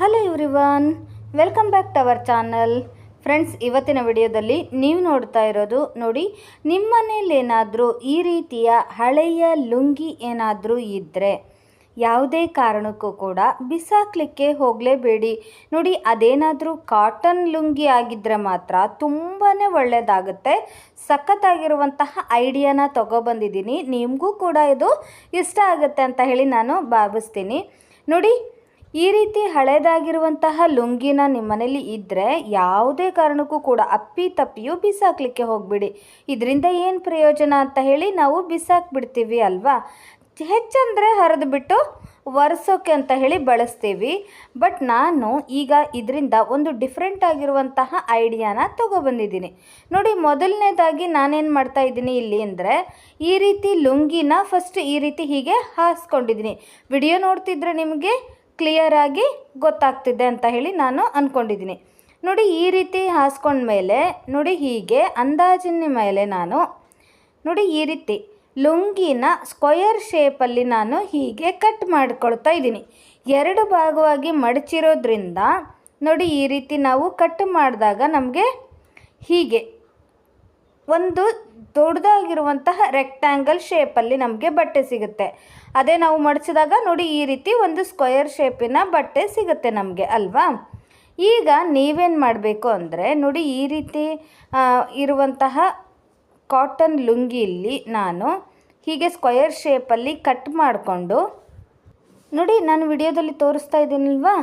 Hello everyone welcome back to our channel friends ಇವತ್ತಿನ ವಿಡಿಯೋದಲ್ಲಿ ನೀವು ನೋಡ್ತಾ ಇರೋದು ನೋಡಿ ನಿಮ್ಮ ಮನೇಲೇನಾದರೂ ಈ ರೀತಿಯ ಹಳೆಯ ಲುಂಗಿ ಏನಾದರೂ ಇದ್ದರೆ ಯಾವುದೇ ಕಾರಣಕ್ಕೂ ಕೂಡ ಬಿಸಾಕಲಿಕ್ಕೆ ಹೋಗಲೇಬೇಡಿ. ನೋಡಿ, ಅದೇನಾದರೂ ಕಾಟನ್ ಲುಂಗಿ ಆಗಿದ್ದರೆ ಮಾತ್ರ ತುಂಬಾ ಒಳ್ಳೆಯದಾಗುತ್ತೆ ಸಖತ್ತಾಗಿರುವಂತಹ ಐಡಿಯಾನ ತೊಗೊಬಂದಿದ್ದೀನಿ. ನಿಮಗೂ ಕೂಡ ಇದು ಇಷ್ಟ ಆಗುತ್ತೆ ಅಂತ ಹೇಳಿ ನಾನು ಭಾವಿಸ್ತೀನಿ. ನೋಡಿ ಈ ರೀತಿ ಹಳೇದಾಗಿರುವಂತಹ ಲುಂಗಿನ ನಿಮ್ಮ ಮನೇಲಿ ಇದ್ದರೆ ಯಾವುದೇ ಕಾರಣಕ್ಕೂ ಕೂಡ ಅಪ್ಪಿ ತಪ್ಪಿಯೂ ಬಿಸಾಕಲಿಕ್ಕೆ ಹೋಗಬೇಡಿ. ಇದರಿಂದ ಏನು ಪ್ರಯೋಜನ ಅಂತ ಹೇಳಿ ನಾವು ಬಿಸಾಕ್ಬಿಡ್ತೀವಿ ಅಲ್ವಾ? ಹೆಚ್ಚಂದರೆ ಹರಿದು ಬಿಟ್ಟು ಒರೆಸೋಕೆ ಅಂತ ಹೇಳಿ ಬಳಸ್ತೀವಿ. ಬಟ್ ನಾನು ಈಗ ಇದರಿಂದ ಒಂದು ಡಿಫ್ರೆಂಟ್ ಆಗಿರುವಂತಹ ಐಡಿಯಾನ ತೊಗೊಬಂದಿದ್ದೀನಿ. ನೋಡಿ, ಮೊದಲನೇದಾಗಿ ನಾನೇನು ಮಾಡ್ತಾ ಇದ್ದೀನಿ ಇಲ್ಲಿ ಅಂದರೆ ಈ ರೀತಿ ಲುಂಗಿನ ಫಸ್ಟ್ ಈ ರೀತಿ ಹೀಗೆ ಹಾಸ್ಕೊಂಡಿದ್ದೀನಿ. ವಿಡಿಯೋ ನೋಡ್ತಿದ್ರೆ ನಿಮಗೆ ಕ್ಲಿಯರಾಗಿ ಗೊತ್ತಾಗ್ತಿದೆ ಅಂತ ಹೇಳಿ ನಾನು ಅಂದ್ಕೊಂಡಿದ್ದೀನಿ ನೋಡಿ, ಈ ರೀತಿ ಹಾಸ್ಕೊಂಡ್ಮೇಲೆ ನೋಡಿ ಹೀಗೆ, ಅಂದಾಜಿನ ಮೇಲೆ ನಾನು, ನೋಡಿ ಈ ರೀತಿ, ಲುಂಗಿನ ಸ್ಕ್ವಯರ್ ಶೇಪಲ್ಲಿ ನಾನು ಹೀಗೆ ಕಟ್ ಮಾಡ್ಕೊಳ್ತಾ ಇದ್ದೀನಿ. ಎರಡು ಭಾಗವಾಗಿ ಮಡಚಿರೋದ್ರಿಂದ, ನೋಡಿ ಈ ರೀತಿ ನಾವು ಕಟ್ ಮಾಡಿದಾಗ ನಮಗೆ ಹೀಗೆ, ಒಂದು ದೊಡ್ಡದಾಗಿರುವಂತಹ ರೆಕ್ಟ್ಯಾಂಗಲ್ ಶೇಪಲ್ಲಿ ನಮಗೆ ಬಟ್ಟೆ ಸಿಗುತ್ತೆ. ಅದೇ ನಾವು ಮಡಚಿದಾಗ ನೋಡಿ ಈ ರೀತಿ ಒಂದು ಸ್ಕ್ವಯರ್ ಶೇಪಿನ ಬಟ್ಟೆ ಸಿಗುತ್ತೆ ನಮಗೆ, ಅಲ್ವಾ? ಈಗ ನೀವೇನು ಮಾಡಬೇಕು ಅಂದರೆ ನೋಡಿ ಈ ರೀತಿ ಇರುವಂತಹ ಕಾಟನ್ ಲುಂಗಿಯಲ್ಲಿ ನಾನು ಹೀಗೆ ಸ್ಕ್ವಯರ್ ಶೇಪಲ್ಲಿ ಕಟ್ ಮಾಡಿಕೊಂಡು, ನೋಡಿ ನಾನು ವಿಡಿಯೋದಲ್ಲಿ ತೋರಿಸ್ತಾ ಇದ್ದೀನಲ್ವಾ?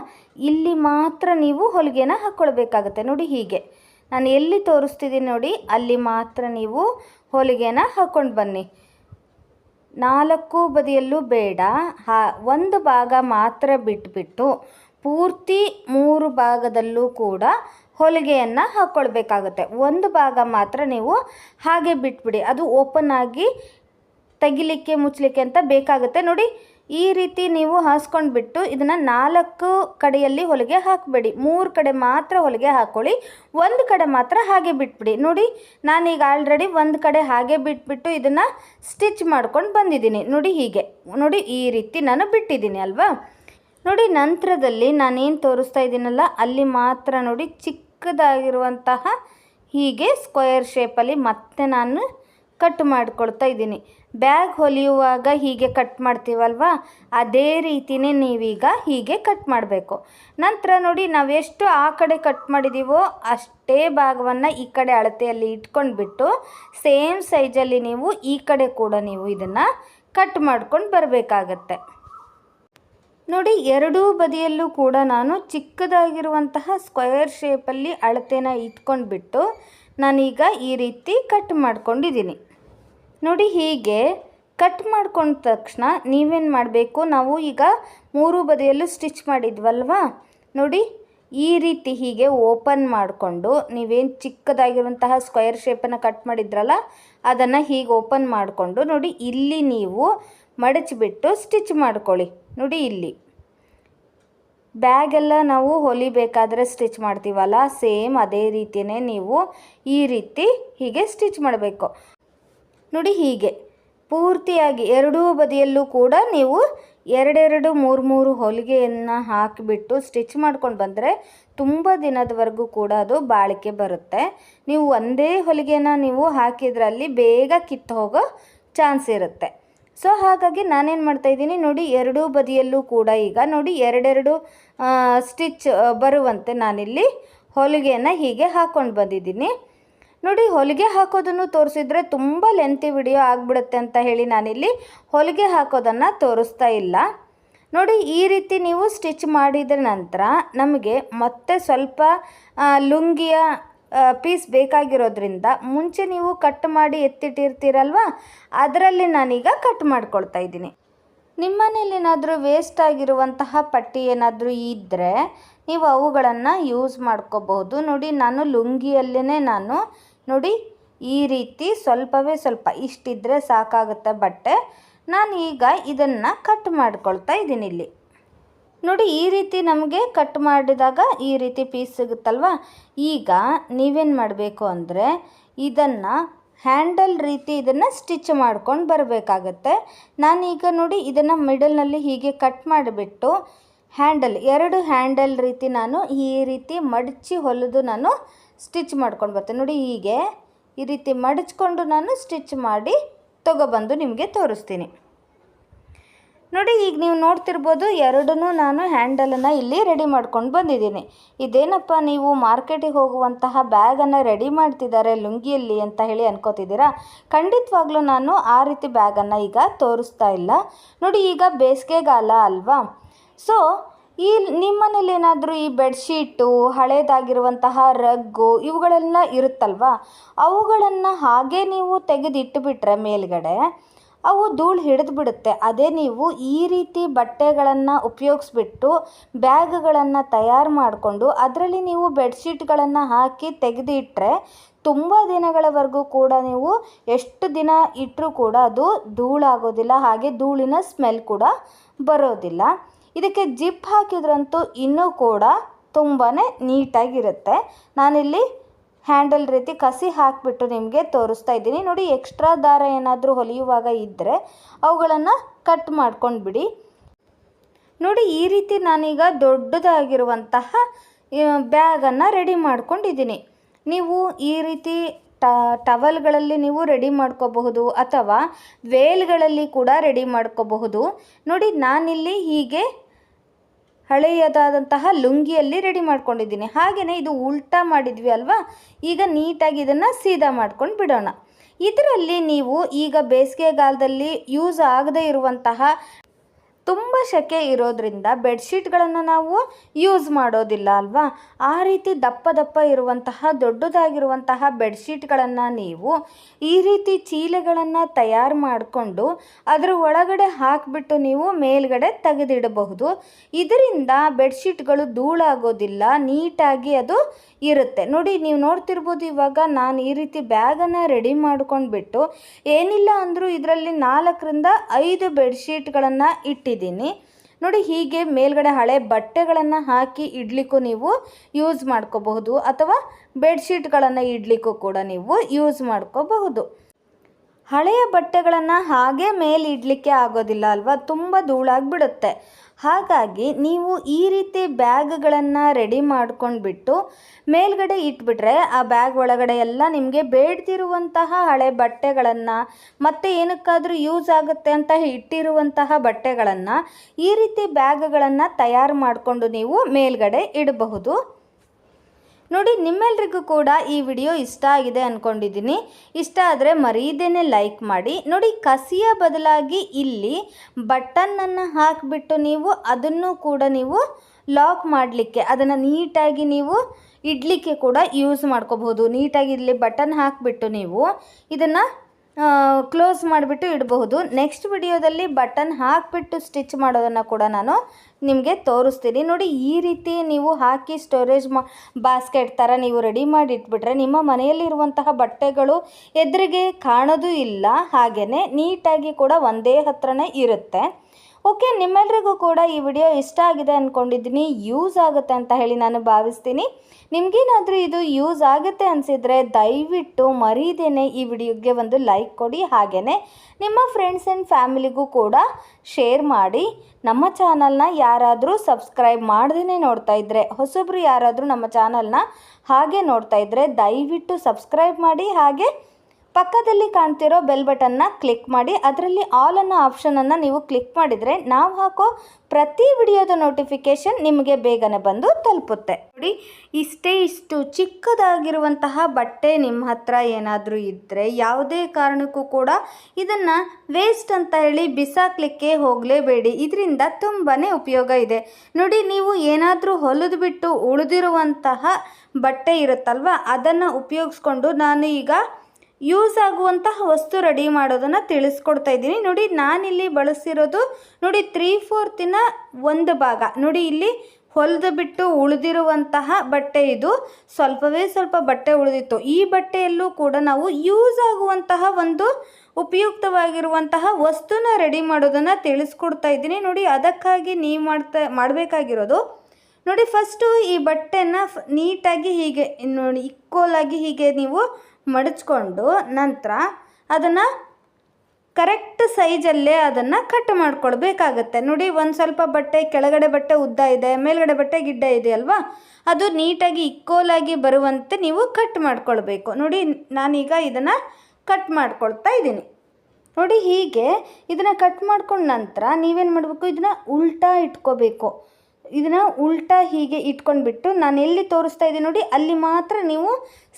ಇಲ್ಲಿ ಮಾತ್ರ ನೀವು ಹೊಲಿಗೆನ ಹಾಕ್ಕೊಳ್ಬೇಕಾಗತ್ತೆ ನೋಡಿ ಹೀಗೆ. ನಾನು ಎಲ್ಲಿ ತೋರಿಸ್ತಿದ್ದೀನಿ ನೋಡಿ, ಅಲ್ಲಿ ಮಾತ್ರ ನೀವು ಹೊಲಿಗೆನ ಹಾಕ್ಕೊಂಡು ಬನ್ನಿ. ನಾಲ್ಕು ಬದಿಯಲ್ಲೂ ಬೇಡ. ಹಾ, ಒಂದು ಭಾಗ ಮಾತ್ರ ಬಿಟ್ಬಿಟ್ಟು ಪೂರ್ತಿ ಮೂರು ಭಾಗದಲ್ಲೂ ಕೂಡ ಹೊಲಿಗೆಯನ್ನು ಹಾಕ್ಕೊಳ್ಬೇಕಾಗುತ್ತೆ ಒಂದು ಭಾಗ ಮಾತ್ರ ನೀವು ಹಾಗೆ ಬಿಟ್ಬಿಡಿ. ಅದು ಓಪನ್ ಆಗಿ ತೆಗಿಲಿಕ್ಕೆ, ಮುಚ್ಚಲಿಕ್ಕೆ ಅಂತ ಬೇಕಾಗುತ್ತೆ. ನೋಡಿ ಈ ರೀತಿ ನೀವು ಹಾಸ್ಕೊಂಡ್ಬಿಟ್ಟು ಇದನ್ನು ನಾಲ್ಕು ಕಡೆಯಲ್ಲಿ ಹೊಲಿಗೆ ಹಾಕಬೇಡಿ. ಮೂರು ಕಡೆ ಮಾತ್ರ ಹೊಲಿಗೆ ಹಾಕ್ಕೊಳ್ಳಿ ಒಂದು ಕಡೆ ಮಾತ್ರ ಹಾಗೆ ಬಿಟ್ಬಿಡಿ. ನೋಡಿ, ನಾನೀಗ ಆಲ್ರೆಡಿ ಒಂದು ಕಡೆ ಹಾಗೆ ಬಿಟ್ಬಿಟ್ಟು ಇದನ್ನು ಸ್ಟಿಚ್ ಮಾಡ್ಕೊಂಡು ಬಂದಿದ್ದೀನಿ. ನೋಡಿ ಹೀಗೆ. ನೋಡಿ, ಈ ರೀತಿ ನಾನು ಬಿಟ್ಟಿದ್ದೀನಿ ಅಲ್ವಾ? ನೋಡಿ, ನಂತರದಲ್ಲಿ ನಾನೇನು ತೋರಿಸ್ತಾ ಇದ್ದೀನಲ್ಲ, ಅಲ್ಲಿ ಮಾತ್ರ ನೋಡಿ ಚಿಕ್ಕದಾಗಿರುವಂತಹ ಹೀಗೆ ಸ್ಕ್ವಯರ್ ಶೇಪಲ್ಲಿ ಮತ್ತೆ ನಾನು ಕಟ್ ಮಾಡ್ಕೊಳ್ತಾ ಇದ್ದೀನಿ. ಬ್ಯಾಗ್ ಹೊಲಿಯುವಾಗ ಹೀಗೆ ಕಟ್ ಮಾಡ್ತೀವಲ್ವಾ? ಅದೇ ರೀತಿನೇ ನೀವೀಗ ಹೀಗೆ ಕಟ್ ಮಾಡಬೇಕು. ನಂತರ ನೋಡಿ ನಾವು ಎಷ್ಟು ಆ ಕಡೆ ಕಟ್ ಮಾಡಿದ್ದೀವೋ ಅಷ್ಟೇ ಭಾಗವನ್ನು ಈ ಕಡೆ ಅಳತೆಯಲ್ಲಿ ಇಟ್ಕೊಂಡ್ಬಿಟ್ಟು ಸೇಮ್ ಸೈಜಲ್ಲಿ ನೀವು ಈ ಕಡೆ ಕೂಡ ನೀವು ಇದನ್ನು ಕಟ್ ಮಾಡ್ಕೊಂಡು ಬರಬೇಕಾಗತ್ತೆ. ನೋಡಿ ಎರಡೂ ಬದಿಯಲ್ಲೂ ಕೂಡ ನಾನು ಚಿಕ್ಕದಾಗಿರುವಂತಹ ಸ್ಕ್ವಯರ್ ಶೇಪಲ್ಲಿ ಅಳತೆನ ಇಟ್ಕೊಂಡ್ಬಿಟ್ಟು ನಾನೀಗ ಈ ರೀತಿ ಕಟ್ ಮಾಡ್ಕೊಂಡಿದ್ದೀನಿ. ನೋಡಿ ಹೀಗೆ ಕಟ್ ಮಾಡ್ಕೊಂಡ ತಕ್ಷಣ ನೀವೇನು ಮಾಡಬೇಕು? ನಾವು ಈಗ ಮೂರು ಬದಿಯಲ್ಲೂ ಸ್ಟಿಚ್ ಮಾಡಿದ್ವಲ್ವಾ? ನೋಡಿ ಈ ರೀತಿ ಹೀಗೆ ಓಪನ್ ಮಾಡಿಕೊಂಡು ನೀವೇನು ಚಿಕ್ಕದಾಗಿರುವಂತಹ ಸ್ಕ್ವೇರ್ ಶೇಪನ್ನು ಕಟ್ ಮಾಡಿದ್ರಲ್ಲ, ಅದನ್ನು ಹೀಗೆ ಓಪನ್ ಮಾಡಿಕೊಂಡು ನೋಡಿ ಇಲ್ಲಿ ನೀವು ಮಡಚಿಬಿಟ್ಟು ಸ್ಟಿಚ್ ಮಾಡ್ಕೊಳ್ಳಿ. ನೋಡಿ ಇಲ್ಲಿ. ಬ್ಯಾಗೆಲ್ಲ ನಾವು ಹೊಲಿಬೇಕಾದ್ರೆ ಸ್ಟಿಚ್ ಮಾಡ್ತೀವಲ್ಲ, ಸೇಮ್ ಅದೇ ರೀತಿಯೇ ನೀವು ಈ ರೀತಿ ಹೀಗೆ ಸ್ಟಿಚ್ ಮಾಡಬೇಕು. ನೋಡಿ ಹೀಗೆ. ಪೂರ್ತಿಯಾಗಿ ಎರಡೂ ಬದಿಯಲ್ಲೂ ಕೂಡ ನೀವು ಎರಡೆರಡು ಮೂರು ಮೂರು ಹೊಲಿಗೆಯನ್ನು ಹಾಕಿಬಿಟ್ಟು ಸ್ಟಿಚ್ ಮಾಡ್ಕೊಂಡು ಬಂದರೆ ತುಂಬ ದಿನದವರೆಗೂ ಕೂಡ ಅದು ಬಾಳಿಕೆ ಬರುತ್ತೆ. ನೀವು ಒಂದೇ ಹೊಲಿಗೆನ ನೀವು ಹಾಕಿದ್ರಲ್ಲಿ ಬೇಗ ಕಿತ್ತು ಹೋಗೋ ಚಾನ್ಸ್ ಇರುತ್ತೆ. ಸೊ ಹಾಗಾಗಿ ನಾನೇನು ಮಾಡ್ತಾ ಇದ್ದೀನಿ, ನೋಡಿ ಎರಡೂ ಬದಿಯಲ್ಲೂ ಕೂಡ ಈಗ ನೋಡಿ ಎರಡೆರಡು ಸ್ಟಿಚ್ ಬರುವಂತೆ ನಾನಿಲ್ಲಿ ಹೊಲಿಗೆಯನ್ನು ಹೀಗೆ ಹಾಕ್ಕೊಂಡು ಬಂದಿದ್ದೀನಿ. ನೋಡಿ, ಹೊಲಿಗೆ ಹಾಕೋದನ್ನು ತೋರಿಸಿದ್ರೆ ತುಂಬ ಲೆಂತಿ ವಿಡಿಯೋ ಆಗಿಬಿಡುತ್ತೆ ಅಂತ ಹೇಳಿ ನಾನಿಲ್ಲಿ ಹೊಲಿಗೆ ಹಾಕೋದನ್ನು ತೋರಿಸ್ತಾ ಇಲ್ಲ. ನೋಡಿ, ಈ ರೀತಿ ನೀವು ಸ್ಟಿಚ್ ಮಾಡಿದ ನಂತರ ನಮಗೆ ಮತ್ತೆ ಸ್ವಲ್ಪ ಲುಂಗಿಯ ಪೀಸ್ ಬೇಕಾಗಿರೋದ್ರಿಂದ ಮುಂಚೆ ನೀವು ಕಟ್ ಮಾಡಿ ಎತ್ತಿಟ್ಟಿರ್ತೀರಲ್ವ, ಅದರಲ್ಲಿ ನಾನೀಗ ಕಟ್ ಮಾಡ್ಕೊಳ್ತಾ ಇದ್ದೀನಿ. ನಿಮ್ಮ ಮನೇಲಿ ಏನಾದರೂ ವೇಸ್ಟ್ ಆಗಿರುವಂತಹ ಪಟ್ಟಿ ಏನಾದರೂ ಇದ್ದರೆ ನೀವು ಅವುಗಳನ್ನು ಯೂಸ್ ಮಾಡ್ಕೋಬಹುದು. ನೋಡಿ, ನಾನು ಲುಂಗಿಯಲ್ಲೇ ನಾನು ನೋಡಿ, ಈ ರೀತಿ ಸ್ವಲ್ಪವೇ ಸ್ವಲ್ಪ ಇಷ್ಟಿದ್ರೆ ಸಾಕಾಗುತ್ತೆ ಬಟ್ಟೆ. ನಾನು ಈಗ ಇದನ್ನು ಕಟ್ ಮಾಡ್ಕೊಳ್ತಾ ಇದ್ದೀನಿ ಇಲ್ಲಿ. ನೋಡಿ, ಈ ರೀತಿ ನಮಗೆ ಕಟ್ ಮಾಡಿದಾಗ ಈ ರೀತಿ ಪೀಸ್ ಸಿಗುತ್ತಲ್ವ? ಈಗ ನೀವೇನು ಮಾಡಬೇಕು ಅಂದರೆ ಇದನ್ನು ಹ್ಯಾಂಡಲ್ ರೀತಿ ಇದನ್ನು ಸ್ಟಿಚ್ ಮಾಡ್ಕೊಂಡು ಬರಬೇಕಾಗತ್ತೆ. ನಾನೀಗ ನೋಡಿ, ಇದನ್ನು ಮಿಡಲ್ನಲ್ಲಿ ಹೀಗೆ ಕಟ್ ಮಾಡಿಬಿಟ್ಟು ಹ್ಯಾಂಡಲ್ ಎರಡು ಹ್ಯಾಂಡಲ್ ರೀತಿ ನಾನು ಈ ರೀತಿ ಮಡಚಿ ಹೊಲಿದು ನಾನು ಸ್ಟಿಚ್ ಮಾಡ್ಕೊಂಡು ಬರ್ತೇನೆ. ನೋಡಿ ಹೀಗೆ ಈ ರೀತಿ ಮಡಚ್ಕೊಂಡು ನಾನು ಸ್ಟಿಚ್ ಮಾಡಿ ತೊಗೊಬಂದು ನಿಮಗೆ ತೋರಿಸ್ತೀನಿ. ನೋಡಿ ಈಗ ನೀವು ನೋಡ್ತಿರ್ಬೋದು ಎರಡನ್ನೂ ನಾನು ಹ್ಯಾಂಡಲನ್ನು ಇಲ್ಲಿ ರೆಡಿ ಮಾಡ್ಕೊಂಡು ಬಂದಿದ್ದೀನಿ. ಇದೇನಪ್ಪ ನೀವು ಮಾರ್ಕೆಟಿಗೆ ಹೋಗುವಂತಹ ಬ್ಯಾಗನ್ನು ರೆಡಿ ಮಾಡ್ತಿದ್ದಾರೆ ಲುಂಗಿಯಲ್ಲಿ ಅಂತ ಹೇಳಿ ಅನ್ಕೋತಿದ್ದೀರಾ? ಖಂಡಿತವಾಗ್ಲೂ ನಾನು ಆ ರೀತಿ ಬ್ಯಾಗನ್ನು ಈಗ ತೋರಿಸ್ತಾ ಇಲ್ಲ. ನೋಡಿ ಈಗ ಬೇಸಿಗೆಗಾಲ ಅಲ್ವಾ? ಸೊ ಈ ನಿಮ್ಮನೇಲಿ ಏನಾದರೂ ಈ ಬೆಡ್ಶೀಟು, ಹಳೇದಾಗಿರುವಂತಹ ರಗ್ಗು ಇವುಗಳೆಲ್ಲ ಇರುತ್ತಲ್ವಾ? ಅವುಗಳನ್ನು ಹಾಗೆ ನೀವು ತೆಗೆದಿಟ್ಟುಬಿಟ್ರೆ ಮೇಲುಗಡೆ ಅವು ಧೂಳು ಹಿಡಿದು ಬಿಡುತ್ತೆ ಅದೇ ನೀವು ಈ ರೀತಿ ಬಟ್ಟೆಗಳನ್ನು ಉಪಯೋಗಿಸ್ಬಿಟ್ಟು ಬ್ಯಾಗ್ಗಳನ್ನು ತಯಾರು ಮಾಡಿಕೊಂಡು ಅದರಲ್ಲಿ ನೀವು ಬೆಡ್ಶೀಟ್ಗಳನ್ನು ಹಾಕಿ ತೆಗೆದಿಟ್ಟರೆ ತುಂಬ ದಿನಗಳವರೆಗೂ ಕೂಡ ನೀವು ಎಷ್ಟು ದಿನ ಇಟ್ಟರೂ ಕೂಡ ಅದು ಧೂಳಾಗೋದಿಲ್ಲ, ಹಾಗೆ ಧೂಳಿನ ಸ್ಮೆಲ್ ಕೂಡ ಬರೋದಿಲ್ಲ. ಇದಕ್ಕೆ ಜಿಪ್ ಹಾಕಿದ್ರಂತೂ ಇನ್ನೂ ಕೂಡ ತುಂಬಾ ನೀಟಾಗಿರುತ್ತೆ. ನಾನಿಲ್ಲಿ ಹ್ಯಾಂಡಲ್ ರೀತಿ ಕಸಿ ಹಾಕಿಬಿಟ್ಟು ನಿಮಗೆ ತೋರಿಸ್ತಾ ಇದ್ದೀನಿ. ನೋಡಿ, ಎಕ್ಸ್ಟ್ರಾ ದಾರ ಏನಾದರೂ ಹೊಲಿಯುವಾಗ ಇದ್ದರೆ ಅವುಗಳನ್ನು ಕಟ್ ಮಾಡ್ಕೊಂಡು ಬಿಡಿ ನೋಡಿ, ಈ ರೀತಿ ನಾನೀಗ ದೊಡ್ಡದಾಗಿರುವಂತಹ ಬ್ಯಾಗನ್ನು ರೆಡಿ ಮಾಡ್ಕೊಂಡಿದ್ದೀನಿ. ನೀವು ಈ ರೀತಿ ಟ, ಟವಲ್ಗಳಲ್ಲಿ ನೀವು ರೆಡಿ ಮಾಡ್ಕೋಬಹುದು ಅಥವಾ ವೇಲ್ಗಳಲ್ಲಿ ಕೂಡ ರೆಡಿ ಮಾಡ್ಕೋಬಹುದು. ನೋಡಿ, ನಾನಿಲ್ಲಿ ಹೀಗೆ ಹಳೆಯದಾದಂತಹ ಲುಂಗಿಯಲ್ಲಿ ರೆಡಿ ಮಾಡ್ಕೊಂಡಿದ್ದೀನಿ. ಹಾಗೆಯೇ ಇದು ಉಲ್ಟಾ ಮಾಡಿದ್ವಿ ಅಲ್ವಾ? ಈಗ ನೀಟಾಗಿ ಇದನ್ನು ಸೀದಾ ಮಾಡ್ಕೊಂಡು ಬಿಡೋಣ. ಇದರಲ್ಲಿ ನೀವು ಈಗ ಬೇಸಿಗೆಗಾಲದಲ್ಲಿ ಯೂಸ್ ಆಗದೇ ಇರುವಂತಹ ತುಂಬ ಸೆಕೆ ಇರೋದ್ರಿಂದ ಬೆಡ್ಶೀಟ್ಗಳನ್ನು ನಾವು ಯೂಸ್ ಮಾಡೋದಿಲ್ಲ ಅಲ್ವಾ? ಆ ರೀತಿ ದಪ್ಪ ದಪ್ಪ ಇರುವಂತಹ, ದೊಡ್ಡದಾಗಿರುವಂತಹ ಬೆಡ್ಶೀಟ್ಗಳನ್ನು ನೀವು ಈ ರೀತಿ ಚೀಲೆಗಳನ್ನು ತಯಾರು ಮಾಡಿಕೊಂಡು ಅದರ ಒಳಗಡೆ ಹಾಕಿಬಿಟ್ಟು ನೀವು ಮೇಲ್ಗಡೆ ತೆಗೆದಿಡಬಹುದು. ಇದರಿಂದ ಬೆಡ್ಶೀಟ್ಗಳು ಧೂಳಾಗೋದಿಲ್ಲ, ನೀಟಾಗಿ ಅದು ಇರುತ್ತೆ. ನೋಡಿ, ನೀವು ನೋಡ್ತಿರ್ಬೋದು ಇವಾಗ ನಾನು ಈ ರೀತಿ ಬ್ಯಾಗನ್ನು ರೆಡಿ ಮಾಡ್ಕೊಂಡ್ಬಿಟ್ಟು ಏನಿಲ್ಲ ಅಂದರೂ ಇದರಲ್ಲಿ ನಾಲ್ಕರಿಂದ ಐದು ಬೆಡ್ಶೀಟ್ಗಳನ್ನು ಇಟ್ಟಿದ್ದೀನಿ. ನೋಡಿ, ಹೀಗೆ ಮೇಲ್ಗಡೆ ಹಳೆ ಬಟ್ಟೆಗಳನ್ನು ಹಾಕಿ ಇಡ್ಲಿಕ್ಕೂ ನೀವು ಯೂಸ್ ಮಾಡ್ಕೋಬಹುದು ಅಥವಾ ಬೆಡ್ಶೀಟ್ಗಳನ್ನು ಇಡ್ಲಿಕ್ಕೂ ಕೂಡ ನೀವು ಯೂಸ್ ಮಾಡ್ಕೋಬಹುದು. ಹಳೆಯ ಬಟ್ಟೆಗಳನ್ನು ಹಾಗೆ ಮೇಲೆ ಇಡಲಿಕ್ಕೆ ಆಗೋದಿಲ್ಲ ಅಲ್ವಾ? ತುಂಬ ಧೂಳಾಗಿಬಿಡುತ್ತೆ. ಹಾಗಾಗಿ ನೀವು ಈ ರೀತಿ ಬ್ಯಾಗ್ಗಳನ್ನು ರೆಡಿ ಮಾಡ್ಕೊಂಡ್ಬಿಟ್ಟು ಮೇಲ್ಗಡೆ ಇಟ್ಬಿಟ್ರೆ ಆ ಬ್ಯಾಗ್ ಒಳಗಡೆ ಎಲ್ಲ ನಿಮಗೆ ಬೇಡ್ದಿರುವಂತಹ ಹಳೆ ಬಟ್ಟೆಗಳನ್ನು ಮತ್ತು ಏನಕ್ಕಾದರೂ ಯೂಸ್ ಆಗುತ್ತೆ ಅಂತ ಇಟ್ಟಿರುವಂತಹ ಬಟ್ಟೆಗಳನ್ನು ಈ ರೀತಿ ಬ್ಯಾಗ್ಗಳನ್ನು ತಯಾರು ಮಾಡಿಕೊಂಡು ನೀವು ಮೇಲ್ಗಡೆ ಇಡಬಹುದು. ನೋಡಿ, ನಿಮ್ಮೆಲ್ರಿಗೂ ಕೂಡ ಈ ವಿಡಿಯೋ ಇಷ್ಟ ಆಗಿದೆ ಅಂದ್ಕೊಂಡಿದ್ದೀನಿ ಇಷ್ಟ ಆದರೆ ಮರೀದೇನೆ ಲೈಕ್ ಮಾಡಿ. ನೋಡಿ, ಕಸಿಯ ಬದಲಾಗಿ ಇಲ್ಲಿ ಬಟನ್ನನ್ನು ಹಾಕಿಬಿಟ್ಟು ನೀವು ಅದನ್ನು ಕೂಡ ನೀವು ಲಾಕ್ ಮಾಡಲಿಕ್ಕೆ, ಅದನ್ನು ನೀಟಾಗಿ ನೀವು ಇಡಲಿಕ್ಕೆ ಕೂಡ ಯೂಸ್ ಮಾಡ್ಕೋಬಹುದು. ನೀಟಾಗಿ ಇಲ್ಲಿ ಬಟನ್ ಹಾಕಿಬಿಟ್ಟು ನೀವು ಇದನ್ನು ಕ್ಲೋಸ್ ಮಾಡಿಬಿಟ್ಟು ಇಡಬಹುದು. ನೆಕ್ಸ್ಟ್ ವಿಡಿಯೋದಲ್ಲಿ ಬಟನ್ ಹಾಕಿಬಿಟ್ಟು ಸ್ಟಿಚ್ ಮಾಡೋದನ್ನು ಕೂಡ ನಾನು ನಿಮಗೆ ತೋರಿಸ್ತೀನಿ. ನೋಡಿ, ಈ ರೀತಿ ನೀವು ಹಾಕಿ ಸ್ಟೋರೇಜ್ ಮಾ ಬಾಸ್ಕೆಟ್ ಥರ ನೀವು ರೆಡಿ ಮಾಡಿ ಇಟ್ಬಿಟ್ರೆ ನಿಮ್ಮ ಮನೆಯಲ್ಲಿರುವಂತಹ ಬಟ್ಟೆಗಳು ಎದುರಿಗೆ ಕಾಣೋದು ಇಲ್ಲ. ಹಾಗೆಯೇ ನೀಟಾಗಿ ಕೂಡ ಒಂದೇ ಹತ್ರನೇ ಇರುತ್ತೆ. ಓಕೆ, ನಿಮ್ಮೆಲ್ರಿಗೂ ಕೂಡ ಈ ವಿಡಿಯೋ ಇಷ್ಟ ಆಗಿದೆ ಅಂದ್ಕೊಂಡಿದ್ದೀನಿ ಯೂಸ್ ಆಗುತ್ತೆ ಅಂತ ಹೇಳಿ ನಾನು ಭಾವಿಸ್ತೀನಿ. ನಿಮಗೇನಾದರೂ ಇದು ಯೂಸ್ ಆಗುತ್ತೆ ಅನಿಸಿದರೆ ದಯವಿಟ್ಟು ಮರೀದೇನೆ ಈ ವಿಡಿಯೋಗೆ ಒಂದು ಲೈಕ್ ಕೊಡಿ. ಹಾಗೇ ನಿಮ್ಮ ಫ್ರೆಂಡ್ಸ್ ಆ್ಯಂಡ್ ಫ್ಯಾಮಿಲಿಗೂ ಕೂಡ ಶೇರ್ ಮಾಡಿ. ನಮ್ಮ ಚಾನಲ್ನ ಯಾರಾದರೂ ಸಬ್ಸ್ಕ್ರೈಬ್ ಮಾಡ್ದೇ ನೋಡ್ತಾ ಇದ್ದರೆ ಹೊಸಬ್ರು ಯಾರಾದರೂ ನಮ್ಮ ಚಾನಲ್ನ ಹಾಗೆ ನೋಡ್ತಾ ಇದ್ದರೆ ದಯವಿಟ್ಟು ಸಬ್ಸ್ಕ್ರೈಬ್ ಮಾಡಿ. ಹಾಗೆ ಪಕ್ಕದಲ್ಲಿ ಕಾಣ್ತಿರೋ ಬೆಲ್ ಬಟನ್ನ ಕ್ಲಿಕ್ ಮಾಡಿ, ಅದರಲ್ಲಿ ಆಲ್ ಅನ್ನೋ ಆಪ್ಷನನ್ನು ನೀವು ಕ್ಲಿಕ್ ಮಾಡಿದರೆ ನಾವು ಹಾಕೋ ಪ್ರತಿ ವಿಡಿಯೋದ ನೋಟಿಫಿಕೇಷನ್ ನಿಮಗೆ ಬೇಗನೆ ಬಂದು ತಲುಪುತ್ತೆ. ನೋಡಿ, ಇಷ್ಟೇ ಇಷ್ಟು ಚಿಕ್ಕದಾಗಿರುವಂತಹ ಬಟ್ಟೆ ನಿಮ್ಮ ಹತ್ರ ಏನಾದರೂ ಇದ್ದರೆ ಯಾವುದೇ ಕಾರಣಕ್ಕೂ ಕೂಡ ಇದನ್ನು ವೇಸ್ಟ್ ಅಂತ ಹೇಳಿ ಬಿಸಾಕ್ಲಿಕ್ಕೆ ಹೋಗಲೇಬೇಡಿ. ಇದರಿಂದ ತುಂಬಾ ಉಪಯೋಗ ಇದೆ. ನೋಡಿ, ನೀವು ಏನಾದರೂ ಹೊಲಿದು ಬಿಟ್ಟು ಉಳಿದಿರುವಂತಹ ಬಟ್ಟೆ ಇರುತ್ತಲ್ವ, ಅದನ್ನು ಉಪಯೋಗಿಸ್ಕೊಂಡು ನಾನು ಈಗ ಯೂಸ್ ಆಗುವಂತಹ ವಸ್ತು ರೆಡಿ ಮಾಡೋದನ್ನು ತಿಳಿಸ್ಕೊಡ್ತಾ ಇದ್ದೀನಿ. ನೋಡಿ, ನಾನಿಲ್ಲಿ ಬಳಸಿರೋದು ನೋಡಿ ತ್ರೀ ಫೋರ್ತಿನ ಒಂದು ಭಾಗ. ನೋಡಿ, ಇಲ್ಲಿ ಹೊಲಿದು ಬಿಟ್ಟು ಉಳಿದಿರುವಂತಹ ಬಟ್ಟೆ ಇದು. ಸ್ವಲ್ಪವೇ ಸ್ವಲ್ಪ ಬಟ್ಟೆ ಉಳಿದಿತ್ತು. ಈ ಬಟ್ಟೆಯಲ್ಲೂ ಕೂಡ ನಾವು ಯೂಸ್ ಆಗುವಂತಹ ಒಂದು ಉಪಯುಕ್ತವಾಗಿರುವಂತಹ ವಸ್ತುನ ರೆಡಿ ಮಾಡೋದನ್ನು ತಿಳಿಸ್ಕೊಡ್ತಾ ಇದ್ದೀನಿ. ನೋಡಿ, ಅದಕ್ಕಾಗಿ ನೀವು ಮಾಡ್ತಾ, ಮಾಡಬೇಕಾಗಿರೋದು. ನೋಡಿ ಫಸ್ಟು ಈ ಬಟ್ಟೆನ ನೀಟಾಗಿ ಹೀಗೆ, ನೋಡಿ ಇಕ್ವಲಾಗಿ ಹೀಗೆ ನೀವು ಮಡಚ್ಕೊಂಡು ನಂತರ ಅದನ್ನು ಕರೆಕ್ಟ್ ಸೈಜಲ್ಲೇ ಅದನ್ನು ಕಟ್ ಮಾಡ್ಕೊಳ್ಬೇಕಾಗತ್ತೆ. ನೋಡಿ, ಒಂದು ಸ್ವಲ್ಪ ಬಟ್ಟೆ, ಕೆಳಗಡೆ ಬಟ್ಟೆ ಉದ್ದ ಇದೆ, ಮೇಲ್ಗಡೆ ಬಟ್ಟೆ ಗಿಡ್ಡ ಇದೆ ಅಲ್ವಾ? ಅದು ನೀಟಾಗಿ ಇಕ್ಕೋಲಾಗಿ ಬರುವಂತೆ ನೀವು ಕಟ್ ಮಾಡ್ಕೊಳ್ಬೇಕು. ನೋಡಿ, ನಾನೀಗ ಇದನ್ನು ಕಟ್ ಮಾಡ್ಕೊಳ್ತಾ ಇದ್ದೀನಿ. ನೋಡಿ, ಹೀಗೆ ಇದನ್ನು ಕಟ್ ಮಾಡ್ಕೊಂಡ ನಂತರ ನೀವೇನು ಮಾಡಬೇಕು? ಇದನ್ನು ಉಲ್ಟಾ ಇಟ್ಕೋಬೇಕು. ಇದನ್ನು ಉಲ್ಟಾ ಹೀಗೆ ಇಟ್ಕೊಂಡ್ಬಿಟ್ಟು ನಾನು ಎಲ್ಲಿ ತೋರಿಸ್ತಾ ಇದ್ದೀನಿ ನೋಡಿ, ಅಲ್ಲಿ ಮಾತ್ರ ನೀವು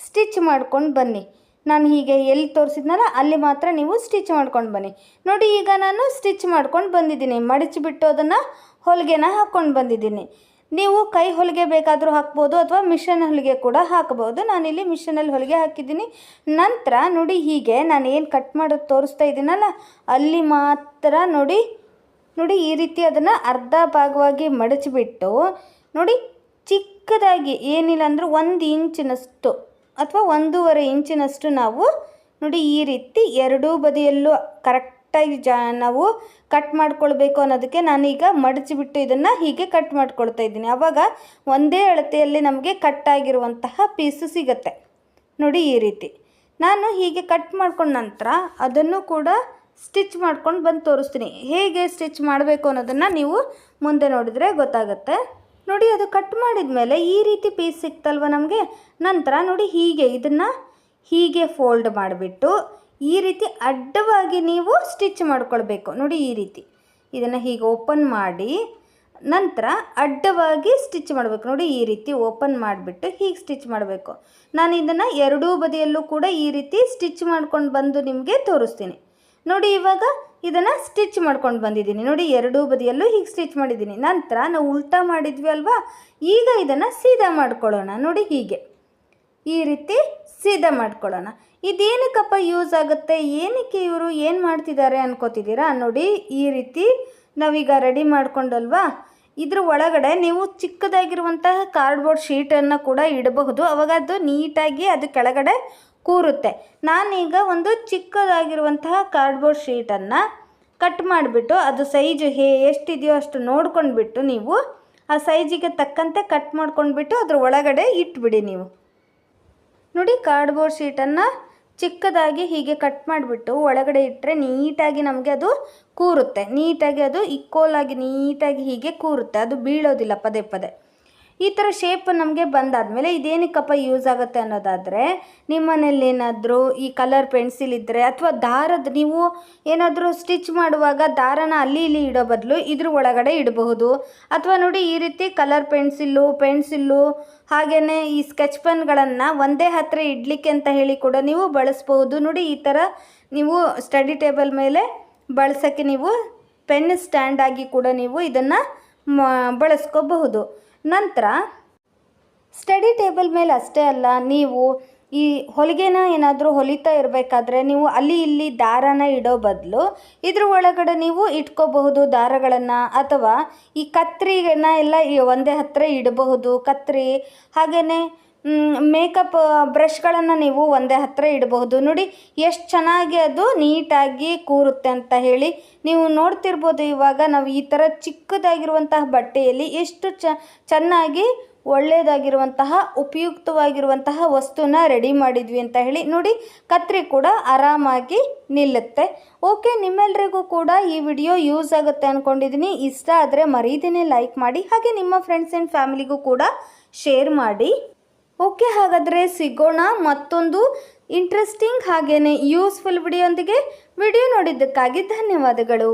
ಸ್ಟಿಚ್ ಮಾಡ್ಕೊಂಡು ಬನ್ನಿ. ನಾನು ಹೀಗೆ ಎಲ್ಲಿ ತೋರಿಸಿದ್ನಲ್ಲ, ಅಲ್ಲಿ ಮಾತ್ರ ನೀವು ಸ್ಟಿಚ್ ಮಾಡ್ಕೊಂಡು ಬನ್ನಿ. ನೋಡಿ, ಈಗ ನಾನು ಸ್ಟಿಚ್ ಮಾಡ್ಕೊಂಡು ಬಂದಿದ್ದೀನಿ. ಮಡಚಿಬಿಟ್ಟು ಅದನ್ನು ಹೊಲಿಗೆನ ಹಾಕ್ಕೊಂಡು ಬಂದಿದ್ದೀನಿ. ನೀವು ಕೈ ಹೊಲಿಗೆ ಬೇಕಾದರೂ ಹಾಕ್ಬೋದು ಅಥವಾ ಮಿಷನ್ ಹೊಲಿಗೆ ಕೂಡ ಹಾಕ್ಬೋದು. ನಾನಿಲ್ಲಿ ಮಿಷನಲ್ಲಿ ಹೊಲಿಗೆ ಹಾಕಿದ್ದೀನಿ. ನಂತರ ನೋಡಿ, ಹೀಗೆ ನಾನು ಏನು ಕಟ್ ಮಾಡೋದು ತೋರಿಸ್ತಾ ಇದ್ದೀನಲ್ಲ, ಅಲ್ಲಿ ಮಾತ್ರ ನೋಡಿ ನೋಡಿ ಈ ರೀತಿ ಅದನ್ನು ಅರ್ಧ ಭಾಗವಾಗಿ ಮಡಚಿಬಿಟ್ಟು ನೋಡಿ ಚಿಕ್ಕದಾಗಿ ಏನಿಲ್ಲ ಅಂದರೆ ಒಂದು ಇಂಚಿನಷ್ಟು ಅಥವಾ ಒಂದೂವರೆ ಇಂಚಿನಷ್ಟು ನಾವು ನೋಡಿ ಈ ರೀತಿ ಎರಡೂ ಬದಿಯಲ್ಲೂ ಕರೆಕ್ಟಾಗಿ ಜಾ ನಾವು ಕಟ್ ಮಾಡ್ಕೊಳ್ಬೇಕು ಅನ್ನೋದಕ್ಕೆ ನಾನೀಗ ಮಡಚಿಬಿಟ್ಟು ಇದನ್ನು ಹೀಗೆ ಕಟ್ ಮಾಡ್ಕೊಳ್ತಾ ಇದ್ದೀನಿ. ಆವಾಗ ಒಂದೇ ಅಳತೆಯಲ್ಲಿ ನಮಗೆ ಕಟ್ ಆಗಿರುವಂತಹ ಪೀಸು ಸಿಗತ್ತೆ. ನೋಡಿ ಈ ರೀತಿ. ನಾನು ಹೀಗೆ ಕಟ್ ಮಾಡ್ಕೊಂಡ ನಂತರ ಅದನ್ನು ಕೂಡ ಸ್ಟಿಚ್ ಮಾಡ್ಕೊಂಡು ಬಂದು ತೋರಿಸ್ತೀನಿ. ಹೇಗೆ ಸ್ಟಿಚ್ ಮಾಡಬೇಕು ಅನ್ನೋದನ್ನು ನೀವು ಮುಂದೆ ನೋಡಿದರೆ ಗೊತ್ತಾಗುತ್ತೆ. ನೋಡಿ, ಅದು ಕಟ್ ಮಾಡಿದ ಮೇಲೆ ಈ ರೀತಿ ಪೀಸ್ ಸಿಕ್ತಲ್ವ ನಮಗೆ? ನಂತರ ನೋಡಿ, ಹೀಗೆ ಇದನ್ನು ಹೀಗೆ ಫೋಲ್ಡ್ ಮಾಡಿಬಿಟ್ಟು ಈ ರೀತಿ ಅಡ್ಡವಾಗಿ ನೀವು ಸ್ಟಿಚ್ ಮಾಡ್ಕೊಳ್ಬೇಕು. ನೋಡಿ, ಈ ರೀತಿ. ಇದನ್ನು ಹೀಗೆ ಓಪನ್ ಮಾಡಿ ನಂತರ ಅಡ್ಡವಾಗಿ ಸ್ಟಿಚ್ ಮಾಡಬೇಕು. ನೋಡಿ, ಈ ರೀತಿ ಓಪನ್ ಮಾಡಿಬಿಟ್ಟು ಹೀಗೆ ಸ್ಟಿಚ್ ಮಾಡಬೇಕು. ನಾನು ಇದನ್ನು ಎರಡೂ ಬದಿಯಲ್ಲೂ ಕೂಡ ಈ ರೀತಿ ಸ್ಟಿಚ್ ಮಾಡ್ಕೊಂಡು ಬಂದು ನಿಮಗೆ ತೋರಿಸ್ತೀನಿ. ನೋಡಿ ಇವಾಗ ಇದನ್ನು ಸ್ಟಿಚ್ ಮಾಡ್ಕೊಂಡು ಬಂದಿದ್ದೀನಿ. ನೋಡಿ ಎರಡೂ ಬದಿಯಲ್ಲೂ ಹೀಗೆ ಸ್ಟಿಚ್ ಮಾಡಿದ್ದೀನಿ. ನಂತರ ನಾವು ಉಲ್ಟಾ ಮಾಡಿದ್ವಿ ಅಲ್ವಾ? ಈಗ ಇದನ್ನು ಸೀದಾ ಮಾಡ್ಕೊಳ್ಳೋಣ. ನೋಡಿ ಹೀಗೆ. ಈ ರೀತಿ ಸೀದಾ ಮಾಡ್ಕೊಳ್ಳೋಣ. ಇದೇನಕ್ಕಪ್ಪ ಯೂಸ್ ಆಗುತ್ತೆ? ಏನಕ್ಕೆ ಇವರು ಏನು ಮಾಡ್ತಿದ್ದಾರೆ ಅನ್ಕೋತಿದ್ದೀರಾ? ನೋಡಿ ಈ ರೀತಿ ನಾವೀಗ ರೆಡಿ ಮಾಡ್ಕೊಂಡಲ್ವಾ? ಇದ್ರ ಒಳಗಡೆ ನೀವು ಚಿಕ್ಕದಾಗಿರುವಂತಹ ಕಾರ್ಡ್ಬೋರ್ಡ್ ಶೀಟನ್ನು ಕೂಡ ಇಡಬಹುದು. ಅವಾಗ ಅದು ನೀಟಾಗಿ ಅದು ಕೆಳಗಡೆ ಕೂರುತ್ತೆ. ನಾನೀಗ ಒಂದು ಚಿಕ್ಕದಾಗಿರುವಂತಹ ಕಾರ್ಡ್ಬೋರ್ಡ್ ಶೀಟನ್ನು ಕಟ್ ಮಾಡಿಬಿಟ್ಟು ಅದು ಸೈಜು ಹೇ, ಎಷ್ಟಿದೆಯೋ ಅಷ್ಟು ನೋಡ್ಕೊಂಡ್ಬಿಟ್ಟು ನೀವು ಆ ಸೈಜಿಗೆ ತಕ್ಕಂತೆ ಕಟ್ ಮಾಡ್ಕೊಂಡ್ಬಿಟ್ಟು ಅದ್ರ ಒಳಗಡೆ ಇಟ್ಬಿಡಿ ನೀವು. ನೋಡಿ ಕಾರ್ಡ್ಬೋರ್ಡ್ ಶೀಟನ್ನು ಚಿಕ್ಕದಾಗಿ ಹೀಗೆ ಕಟ್ ಮಾಡಿಬಿಟ್ಟು ಒಳಗಡೆ ಇಟ್ಟರೆ ನೀಟಾಗಿ ನಮಗೆ ಅದು ಕೂರುತ್ತೆ. ನೀಟಾಗಿ ಅದು ಇಕ್ಕೋಲಾಗಿ ನೀಟಾಗಿ ಹೀಗೆ ಕೂರುತ್ತೆ. ಅದು ಬೀಳೋದಿಲ್ಲ ಪದೇ ಪದೇ. ಈ ಥರ ಶೇಪ್ ನಮಗೆ ಬಂದಾದಮೇಲೆ ಇದೇನಕ್ಕಪ್ಪ ಯೂಸ್ ಆಗುತ್ತೆ ಅನ್ನೋದಾದರೆ ನಿಮ್ಮನೇಲಿ ಏನಾದರೂ ಈ ಕಲರ್ ಪೆನ್ಸಿಲ್ ಇದ್ದರೆ ಅಥವಾ ದಾರದ ನೀವು ಏನಾದರೂ ಸ್ಟಿಚ್ ಮಾಡುವಾಗ ದಾರನ ಅಲ್ಲಿ ಇಲ್ಲಿ ಇಡೋ ಬದಲು ಇದ್ರ ಒಳಗಡೆ ಇಡಬಹುದು. ಅಥವಾ ನೋಡಿ ಈ ರೀತಿ ಕಲರ್ ಪೆನ್ಸಿಲ್ಲು ಪೆನ್ಸಿಲ್ಲು ಹಾಗೆಯೇ ಈ ಸ್ಕೆಚ್ ಪೆನ್ಗಳನ್ನು ಒಂದೇ ಹತ್ತಿರ ಇಡಲಿಕ್ಕೆ ಅಂತ ಹೇಳಿ ಕೂಡ ನೀವು ಬಳಸ್ಬೋದು ನೋಡಿ ಈ ಥರ ನೀವು ಸ್ಟಡಿ ಟೇಬಲ್ ಮೇಲೆ ಬಳಸೋಕ್ಕೆ ನೀವು ಪೆನ್ ಸ್ಟ್ಯಾಂಡ್ ಆಗಿ ಕೂಡ ನೀವು ಇದನ್ನು ಬಳಸ್ಕೋಬಹುದು. ನಂತರ ಸ್ಟಡಿ ಟೇಬಲ್ ಮೇಲೆ ಅಷ್ಟೇ ಅಲ್ಲ, ನೀವು ಈ ಹೊಲಿಗೆನ ಏನಾದರೂ ಹೊಲಿತಾ ಇರಬೇಕಾದ್ರೆ ನೀವು ಅಲ್ಲಿ ಇಲ್ಲಿ ದಾರನ ಇಡೋ ಬದಲು ಇದ್ರ ಒಳಗಡೆ ನೀವು ಇಟ್ಕೋಬಹುದು ದಾರಗಳನ್ನು ಅಥವಾ ಈ ಕತ್ರಿನ ಎಲ್ಲ ಒಂದೇ ಹತ್ತಿರ ಇಡಬಹುದು, ಕತ್ರಿ ಹಾಗೆಯೇ ಮೇಕಪ್ ಬ್ರಷ್ಗಳನ್ನು ನೀವು ಒಂದೇ ಹತ್ತಿರ ಇಡಬಹುದು. ನೋಡಿ, ಎಷ್ಟು ಚೆನ್ನಾಗಿ ಅದು ನೀಟಾಗಿ ಕೂರುತ್ತೆ ಅಂತ ಹೇಳಿ. ನೀವು ನೋಡ್ತಿರ್ಬೋದು ಇವಾಗ ನಾವು ಈ ಥರ ಚಿಕ್ಕದಾಗಿರುವಂತಹ ಬಟ್ಟೆಯಲ್ಲಿ ಎಷ್ಟು ಚೆನ್ನಾಗಿ ಒಳ್ಳೆಯದಾಗಿರುವಂತಹ, ಉಪಯುಕ್ತವಾಗಿರುವಂತಹ ವಸ್ತುನ ರೆಡಿ ಮಾಡಿದ್ವಿ ಅಂತ ಹೇಳಿ. ನೋಡಿ, ಕತ್ರಿ ಕೂಡ ಆರಾಮಾಗಿ ನಿಲ್ಲುತ್ತೆ. ಓಕೆ ನಿಮ್ಮೆಲ್ರಿಗೂ ಕೂಡ ಈ ವಿಡಿಯೋ ಯೂಸ್ ಆಗುತ್ತೆ ಅಂದ್ಕೊಂಡಿದ್ದೀನಿ ಇಷ್ಟ ಆದರೆ ಮರೀದಿನೇ ಲೈಕ್ ಮಾಡಿ, ಹಾಗೆ ನಿಮ್ಮ ಫ್ರೆಂಡ್ಸ್ ಆ್ಯಂಡ್ ಫ್ಯಾಮಿಲಿಗೂ ಕೂಡ ಶೇರ್ ಮಾಡಿ. ಓಕೆ ಹಾಗಾದರೆ ಸಿಗೋಣ ಮತ್ತೊಂದು ಇಂಟ್ರೆಸ್ಟಿಂಗ್ ಹಾಗೆಯೇ ಯೂಸ್ಫುಲ್ ವಿಡಿಯೋಂದಿಗೆ ವಿಡಿಯೋ ನೋಡಿದ್ದಕ್ಕಾಗಿ ಧನ್ಯವಾದಗಳು.